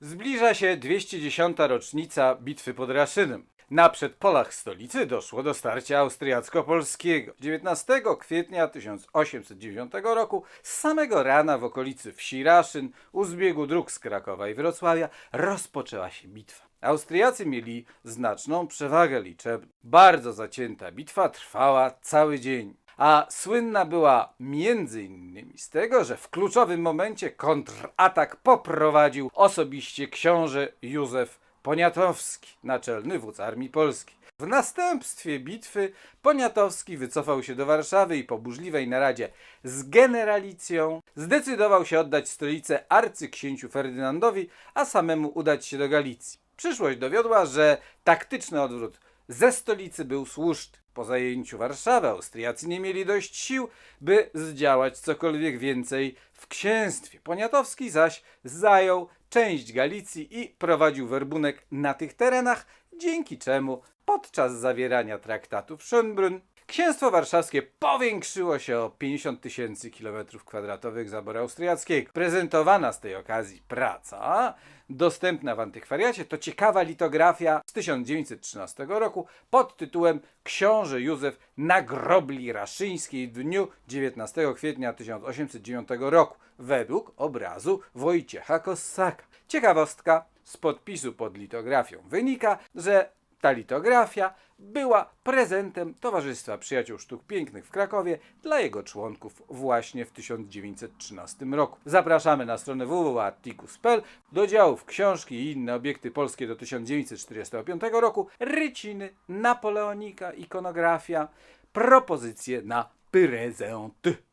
Zbliża się 210. rocznica bitwy pod Raszynem. Na przedpolach stolicy doszło do starcia austriacko-polskiego. 19 kwietnia 1809 roku z samego rana w okolicy wsi Raszyn u zbiegu dróg z Krakowa i Wrocławia rozpoczęła się bitwa. Austriacy mieli znaczną przewagę liczebną. Bardzo zacięta bitwa trwała cały dzień. A słynna była między innymi z tego, że w kluczowym momencie kontratak poprowadził osobiście książę Józef Poniatowski, naczelny wódz Armii Polskiej. W następstwie bitwy Poniatowski wycofał się do Warszawy i po burzliwej naradzie z generalicją zdecydował się oddać stolicę arcyksięciu Ferdynandowi, a samemu udać się do Galicji. Przyszłość dowiodła, że taktyczny odwrót ze stolicy był słuszny. Po zajęciu Warszawy Austriacy nie mieli dość sił, by zdziałać cokolwiek więcej w księstwie. Poniatowski zaś zajął część Galicji i prowadził werbunek na tych terenach, dzięki czemu podczas zawierania traktatu w Schönbrunn księstwo warszawskie powiększyło się o 50 tysięcy kilometrów kwadratowych zaboru austriackiego. Prezentowana z tej okazji praca, dostępna w antykwariacie, to ciekawa litografia z 1913 roku pod tytułem Książę Józef na grobli raszyńskiej w dniu 19 kwietnia 1809 roku według obrazu Wojciecha Kossaka. Ciekawostka, z podpisu pod litografią wynika, że ta litografia była prezentem Towarzystwa Przyjaciół Sztuk Pięknych w Krakowie dla jego członków właśnie w 1913 roku. Zapraszamy na stronę www.articus.pl do działów książki i inne obiekty polskie do 1945 roku, ryciny, napoleonika, ikonografia, propozycje na prezent.